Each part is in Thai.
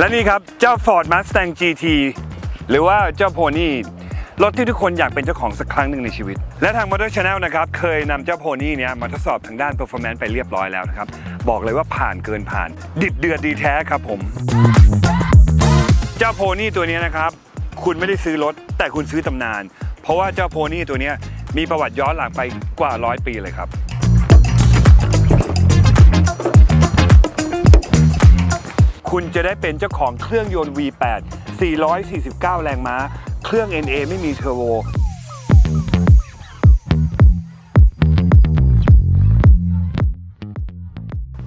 และนี่ครับ เจ้า Ford Mustang GT หรือว่าเจ้าโพนี่รถที่ทุกคนอยากเป็นเจ้าของสักครั้งหนึ่งในชีวิต และทาง Motor Channel นะครับ เคยนำเจ้าโพนี่เนี้ยมาทดสอบทางด้าน performance ไปเรียบร้อยแล้วนะครับ บอกเลยว่าผ่านเกินผ่าน ดิบเดือดดีแท้ครับผม เจ้าโพนี่ตัวนี้นะครับ คุณไม่ได้ซื้อรถ แต่คุณซื้อตำนาน เพราะว่าเจ้าโพนี่ตัวนี้มีประวัติย้อนหลังไปกว่าร้อยปีเลยครับ คุณจะได้เป็นเจ้าของเครื่องยนต์ V8 449 แรงม้า เครื่อง NA ไม่มีเทอร์โบ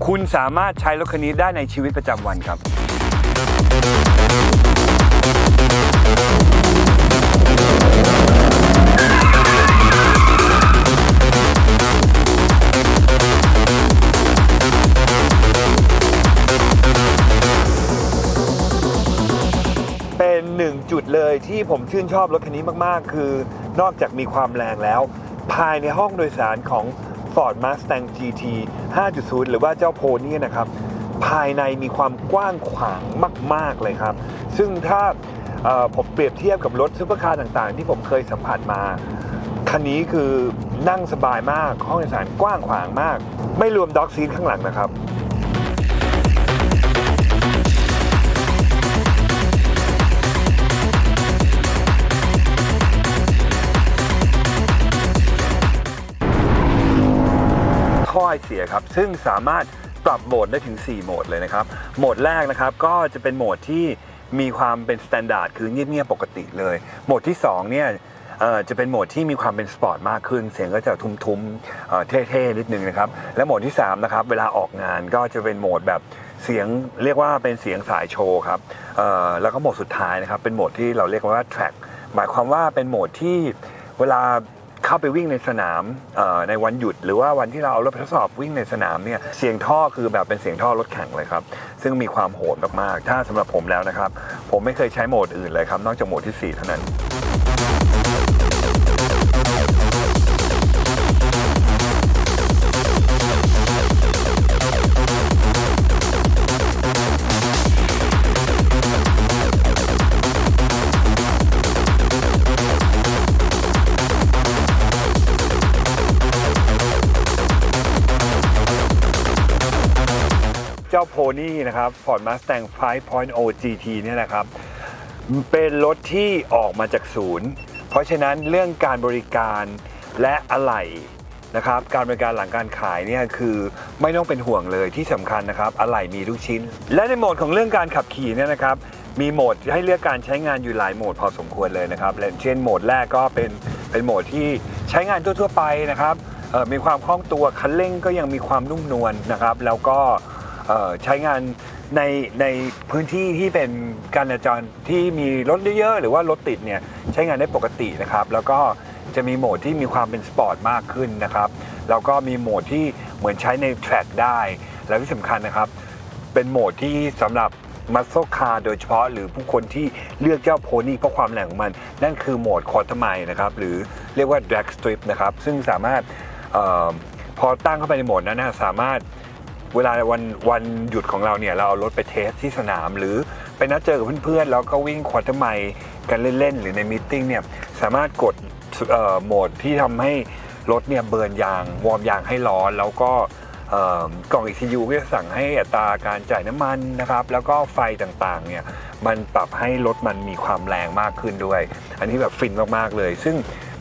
คุณสามารถใช้รถคันนี้ได้ในชีวิตประจำวันครับ เลยที่ผมชื่นชอบรถคันนี้มากๆ คือนอกจากมีความแรงแล้ว ภายในห้องโดยสารของ Ford Mustang GT 5.0 หรือว่าเจ้าโพนี่นะครับ ภายในมีความกว้างขวางมาก ๆ เลยครับ ซึ่งถ้าผมเปรียบเทียบกับรถซุปเปอร์คาร์ต่างๆ ที่ผมเคยสัมผัสมา คันนี้คือนั่งสบายมาก ห้องโดยสารกว้างขวางมาก ไม่รวมด็อกซีทข้างหลังนะครับ อไอเสียครับ ซึ่งสามารถปรับโหมดได้ถึง 4 โหมดเลยนะครับ โหมดแรกนะครับก็จะเป็นโหมดที่มีความเป็นสแตนดาร์ดคือเงียบๆปกติเลย โหมดที่ 2 เนี่ยจะเป็นโหมดที่มีความเป็นสปอร์ตมากขึ้น เสียงก็จะทุ้มๆเท่ๆ นิดนึงนะครับ และโหมดที่ 3 นะครับ เวลาออกงานก็จะเป็นโหมดแบบเสียงเรียกว่าเป็นเสียงสายโชว์ครับแล้วก็โหมดสุดท้ายนะครับ เป็นโหมดที่เราเรียกว่า track หมายความว่าเป็นโหมดที่เวลา เข้าไปวิ่งในสนามในวันหยุด หรือว่าวันที่เราเอารถทดสอบวิ่งในสนามเนี่ยเสียงท่อคือแบบเป็นเสียงท่อรถแข่งเลยครับ ซึ่งมีความโหดมากๆ ถ้าสำหรับผมแล้วนะครับ ผมไม่เคยใช้โหมดอื่นเลยครับ นอกจากโหมดที่ 4 เท่านั้น เจ้าโพนี่นะครับ Ford Mustang 5.0 GT เนี่ยนะครับ เป็นรถที่ออกมาจากศูนย์ เพราะฉะนั้นเรื่องการบริการและอะไหล่นะครับ การบริการหลังการขายเนี่ยคือไม่ต้องเป็นห่วงเลยที่สำคัญนะครับ อะไหล่มีทุกชิ้น และในโหมดของเรื่องการขับขี่เนี่ยนะครับ มีโหมดให้เลือกการใช้งานอยู่หลายโหมดพอสมควรเลยนะครับและเช่นโหมดแรกก็เป็นเป็นโหมดที่ใช้งานทั่วๆไปนะครับมีความคล่องตัวคันเร่งก็ยังมีความนุ่มนวลนะครับ แล้วก็ เอ่อใช้งานในในพื้นที่ที่เป็นการจราจรที่มีรถเยอะๆหรือว่ารถติดเนี่ยใช้งานได้ปกตินะครับ แล้วก็จะมีโหมดที่มีความเป็นสปอร์ตมากขึ้นนะครับแล้วก็มีโหมดที่เหมือนใช้ในแทร็กได้ และที่สำคัญนะครับ เป็นโหมดที่สำหรับมัสโซคาโดยเฉพาะหรือผู้คนที่เลือกเจ้าโพนี่เพราะความแรงของมัน นั่นคือโหมดคอร์ทไมนะครับ หรือเรียกว่า drag strip นะครับ ซึ่งสามารถเออพอตั้งเข้าไปในโหมดนั้นนะสามารถ เวลาวันวันหยุดของเราเนี่ยเราเอารถไปเทสที่สนามหรือไปนัดเจอกับเพื่อนๆแล้วก็วิ่งควอเตอร์ไมล์กันเล่นๆ หรือในมิทติ้งเนี่ยสามารถกดโหมดที่ทำให้รถเนี่ยเบิร์นยางวอร์มยางให้ร้อน แล้วก็เอ่อกล่อง ECU ก็จะสั่งให้อัตราการจ่ายน้ำมันนะครับแล้วก็ไฟต่างๆเนี่ยมันปรับให้รถมันมีความแรงมากขึ้นด้วย อันนี้แบบฟินมากๆเลย ซึ่ง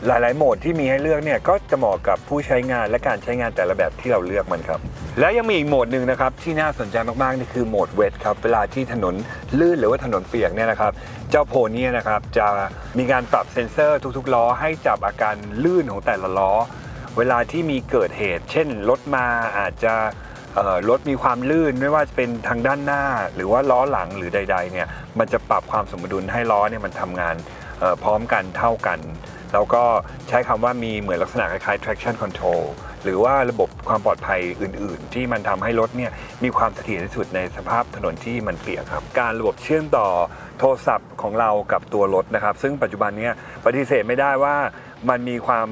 หลายๆ โหมดที่มีให้เลือกเนี่ยก็จะเหมาะกับผู้ใช้งานและการใช้งานแต่ละแบบที่เราเลือกมันครับ แล้วยังมีอีกโหมดหนึ่งนะครับที่น่าสนใจมากๆนี่คือโหมดเวทครับเวลาที่ถนนลื่นหรือว่าถนนเปียกเนี่ยนะครับเจ้าโพนี่นะครับจะมีการปรับเซ็นเซอร์ทุกๆล้อให้จับอาการลื่นของแต่ละล้อ เวลาที่มีเกิดเหตุ เช่นรถมาอาจจะรถมีความลื่นไม่ว่าจะเป็นทางด้านหน้า หรือว่าล้อหลังหรือใดๆเนี่ยมันจะปรับความสมดุลให้ล้อเนี่ยมันทำงานพร้อมกันเท่ากัน แล้วก็ใช้คำว่ามีเหมือนลักษณะคล้าย traction control หรือว่าระบบความปลอดภัยอื่น ๆ ที่มันทำให้รถเนี่ยมีความเสถียรที่สุดในสภาพถนนที่มันเปียกครับ การระบบเชื่อมต่อโทรศัพท์ของเรากับตัวรถนะครับ ซึ่งปัจจุบันเนี้ปฏิเสธไม่ได้ว่ามันมีความ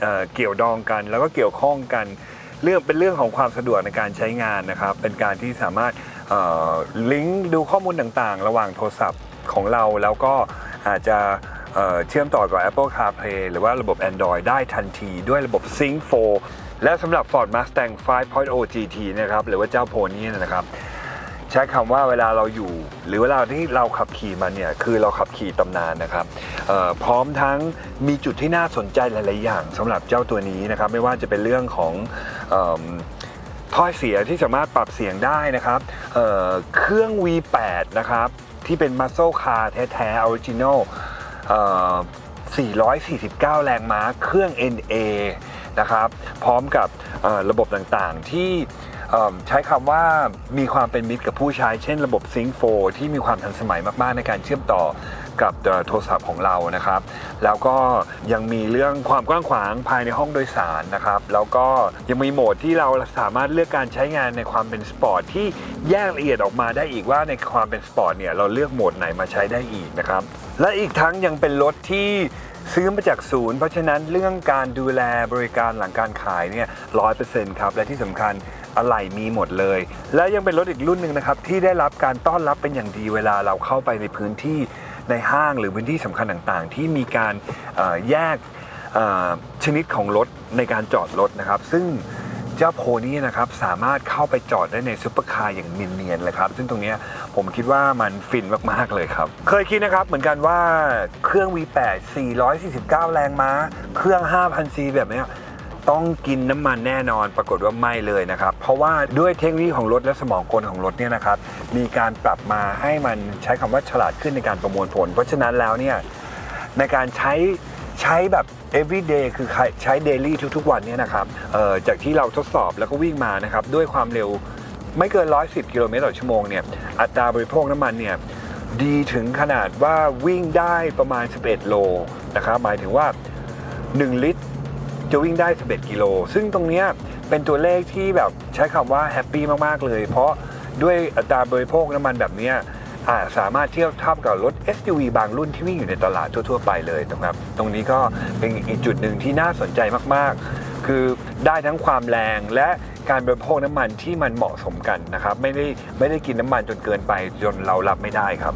เเกี่ยวดองกัน แล้วก็เกี่ยวข้องกันเรื่องเป็นเรื่องของความสะดวกในการใช้งานนะครับ เป็นการที่สามารถลิงก์ดูข้อมูลต่างๆ ระหว่างโทรศัพท์ของเราแล้วก็อาจจะ เชื่อมต่อกับ Apple CarPlay หรือว่าระบบ Android ได้ทันทีด้วยระบบ Sync 4 และสำหรับ Ford Mustang 5.0 GT นะครับหรือว่าเจ้าโพนี้นะครับใช้คำว่าเวลาเราอยู่ หรือเวลาที่เราขับขี่มันเนี่ยคือเราขับขี่ตำนานนะครับพร้อมทั้งมีจุดที่น่าสนใจหลาย ๆ อย่างสำหรับเจ้าตัวนี้นะครับไม่ว่าจะเป็นเรื่องของเอิ่อเสียที่สามารถปรับเสียงได้นะครับเเครื่อง V8 นะครับที่เป็น Muscle Car แท้ๆ Original เอ่อ 449 แรงม้าเครื่อง NA นะครับ พร้อมกับระบบต่างๆที่ ใช้คำว่ามีความเป็นมิตรกับผู้ใช้ เช่นระบบ Sync 4ที่มีความทันสมัยมากๆ ในการเชื่อมต่อกับโทรศัพท์ของเรานะครับ แล้วก็ยังมีเรื่องความกว้างขวางภายในห้องโดยสารนะครับ แล้วก็ยังมีโหมดที่เราสามารถเลือกการใช้งานในความเป็นสปอร์ตที่แยกละเอียดออกมาได้อีกว่าในความเป็นสปอร์ตเนี่ยเราเลือกโหมดไหนมาใช้ได้อีกนะครับ และอีกทั้งยังเป็นรถที่ซื้อมาจากศูนย์ เพราะฉะนั้นเรื่องการดูแลบริการหลังการขายเนี่ยร้อยเปอร์เซ็นต์ครับ และที่สำคัญ อะไหล่มีหมดเลย และยังเป็นรถอีกรุ่นหนึ่งนะครับที่ได้รับการต้อนรับเป็นอย่างดีเวลาเราเข้าไปในพื้นที่ในห้างหรือพื้นที่สำคัญต่างๆ ที่มีการแยกชนิดของรถในการจอดรถนะครับ ซึ่งเจ้าโพนี้นะครับสามารถเข้าไปจอดได้ในซุปเปอร์คาร์อย่างเนียนๆเลยครับ ซึ่งตรงนี้ผมคิดว่ามันฟินมากๆเลยครับ เคยคิดนะครับเหมือนกันว่าเครื่อง V8 449 แรงม้า เครื่อง 5,000ซีแบบเนี้ย ต้องกินน้ำมันแน่นอนปรากฏว่าไม่เลยนะครับ เพราะว่าด้วยเทคโนโลยีของรถและสมองกลของรถเนี่ยนะครับมีการปรับมาให้มันใช้คำว่าฉลาดขึ้นในการประมวลผล เพราะฉะนั้นแล้วเนี่ยในการใช้ใช้แบบ everyday คือใช้ daily ทุกๆ วันเนี่ยนะครับจากที่เราทดสอบแล้วก็วิ่งมานะครับด้วยความเร็วไม่เกิน 110 กิโลเมตรต่อชั่วโมงเนี่ยอัตราบริโภคน้ำมันเนี่ยดีถึงขนาดว่าวิ่งได้ประมาณ 11 โลนะครับหมายถึงว่า 1 ลิตร จะวิ่งได้ 11 กิโล ซึ่งตรงนี้เป็นตัวเลขที่แบบใช้คำว่าแฮปปี้มาก ๆ เลย เพราะด้วยอัตราบริโภคน้ำมันแบบนี้อ่าสามารถเทียบเท่ากับรถ SUV บางรุ่นที่วิ่งอยู่ในตลาดทั่ว ๆ ไปเลยนะครับ ตรงนี้ก็เป็นอีกจุดหนึ่งที่น่าสนใจมาก ๆ คือได้ทั้งความแรงและการบริโภคน้ำมันที่มันเหมาะสมกันนะครับ ไม่ได้ไม่ได้กินน้ำมันจนเกินไปจนเรารับไม่ได้ครับ